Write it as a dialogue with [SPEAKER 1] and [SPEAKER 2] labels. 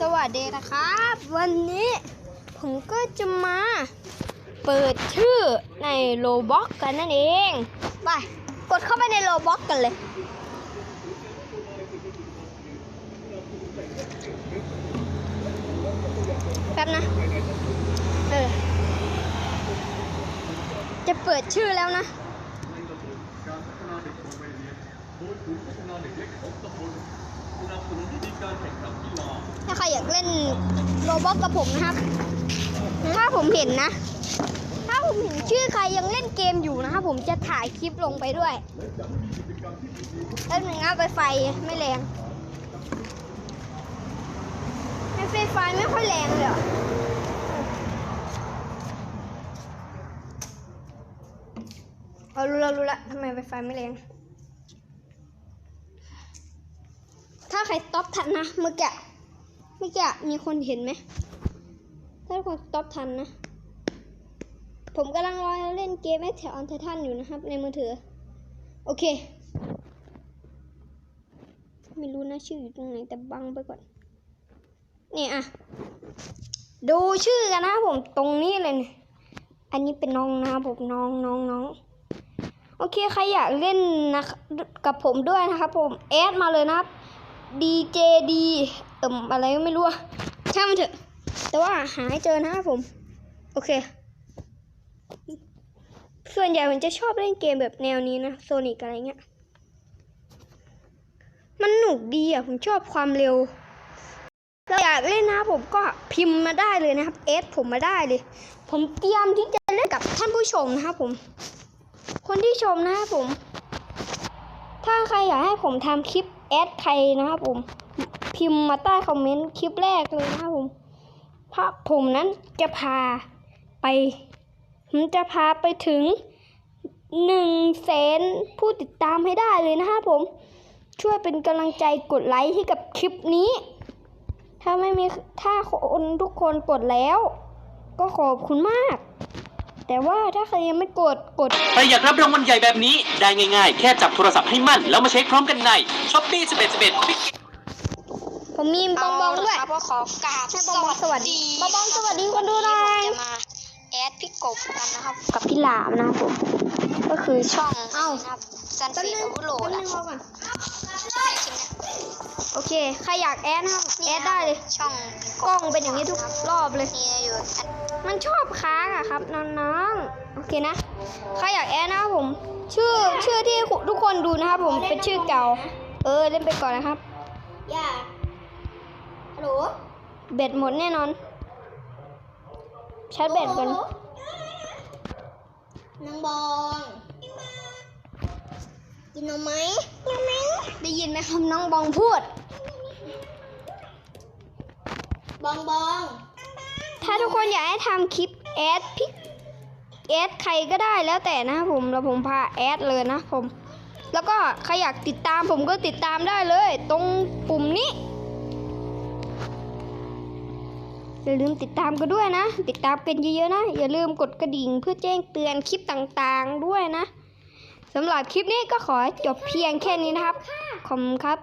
[SPEAKER 1] สวัสดีนะครับ วันนี้ผมก็จะมาเปิดชื่อในโลบ็อกกันนั่นเอง ไป กดเข้าไปในโลบ็อกกันเลย แป๊บนะ เออ จะเปิดชื่อแล้วนะ ถ้า ใครอยากเล่นโรบอทกับผมนะครับ ถ้าผมเห็นนะ ถ้าผมเห็นชื่อใครยังเล่นเกมอยู่นะครับผมจะถ่ายคลิปลงไปด้วยแล้วหนึ่งเอาไปไฟไม่แรงไม่ไฟไฟไม่ค่อยแรงเลยเรอเอารู้แล้วรู้แล้วทำไมไฟไฟไม่แรง ถ้าใครต็อปทันนะเมื่อกี้ เมื่อกี้มีคนเห็นไหม ถ้าคนต็อปทันนะ ผมกำลังรอเล่นเกมแอคแถวออนไททันอยู่นะครับ ในมือถือ โอเค ไม่รู้นะชื่ออยู่ตรงไหนแต่บังไปก่อนนี่อะดูชื่อกันนะผมตรงนี้เลยเนี่ยอันนี้เป็นน้องนะผมน้องน้องน้องโอเค ใครอยากเล่นนะกับผมด้วยนะครับผมแอดมาเลยนะครับ DJD เอ่มอะไรก็ไม่รู้อะช่างมันเถอะ แต่ว่าหาให้เจอนะครับผม โอเค ส่วนใหญ่ผมจะชอบเล่นเกมแบบแนวนี้นะโซนิกอะไรเงี้ย มันหนุกดีอะ ผมชอบความเร็วเราอยากเล่นนะผมก็พิมพ์มาได้เลยนะครับเอสผมมาได้เลย ผมเตรียมที่จะเล่นกับท่านผู้ชมนะครับผม คนที่ชมนะครับผม ถ้าใครอยากให้ผมทำคลิปแอดใครนะครับผม พิมพ์มาใต้คอมเมนต์คลิปแรกเลยนะครับผม เพราะผมนั้นจะพาไป ผมจะพาไปถึงหนึ่งแสนผู้ติดตามให้ได้เลยนะครับผม ช่วยเป็นกำลังใจกดไลค์ให้กับคลิปนี้ ถ้าไม่มีถ้าคนทุกคนกดแล้ว ก็ขอบคุณมาก แต่ว่าถ้าใครยังไม่กดกด
[SPEAKER 2] ใครอยากรับรางวัลใหญ่แบบนี้ได้ง่ายๆ แค่จับโทรศัพท์ให้มั่น แล้วมาเช็คพร้อมกันใน s h o p e e 11 11 Big
[SPEAKER 1] ผมมีบองบองด้วย
[SPEAKER 3] ครับก็ขอกราบ
[SPEAKER 1] ให้บองบองสวัสดีบองบองสวัสดีคนดูหน่อย
[SPEAKER 3] วันนี้ผมจะมาแอดพี่กบกันนะครับ
[SPEAKER 1] กับพี่หลามนะครับผมก็คือ
[SPEAKER 3] ช่อง
[SPEAKER 1] เอ้า
[SPEAKER 3] นะครับซัน
[SPEAKER 1] แป๊บ
[SPEAKER 3] ฟี
[SPEAKER 1] นึง
[SPEAKER 3] โอเวอร์โหลด
[SPEAKER 1] แป๊บ
[SPEAKER 3] อะ
[SPEAKER 1] นึงรอก่อน
[SPEAKER 3] ใช่ใช่ไหม
[SPEAKER 1] โอเค ใครอยากแอดนะครับแอดได้เลย
[SPEAKER 3] ช่อง
[SPEAKER 1] กล้องเป็นอย่างนี้ทุกรอบเลย
[SPEAKER 3] นี่อยู่อัน
[SPEAKER 1] มันชอบค้างอะครับน้องๆ โอเคนะใครอยากแอดนะครับผม ชื่อชื่อที่ทุกคนดูนะครับผมเป็นชื่อเก่า เออเล่นไปก่อนนะครับ
[SPEAKER 3] ย่าฮัลโหล
[SPEAKER 1] เบ็ดหมดแน่นอนชาร์จแบตก่อน
[SPEAKER 3] นางบองกินนมไหมนมไหม
[SPEAKER 1] ได้ยินไหมครับน้องบองพูด
[SPEAKER 3] บองบอง
[SPEAKER 1] ถ้าทุกคนอยากให้ทำคลิปแอดพิกแอดใครก็ได้แล้วแต่นะครับผมแล้วผมพาแอดเลยนะผม แล้วก็ใครอยากติดตามผมก็ติดตามได้เลย ตรงปุ่มนี้อย่าลืมติดตามกันด้วยนะ ติดตามกันเยอะๆนะ อย่าลืมกดกระดิ่งเพื่อแจ้งเตือนคลิปต่างๆด้วยนะสำหรับคลิปนี้ก็ขอจบเพียงแค่นี้นะครับ ขอบคุณครับ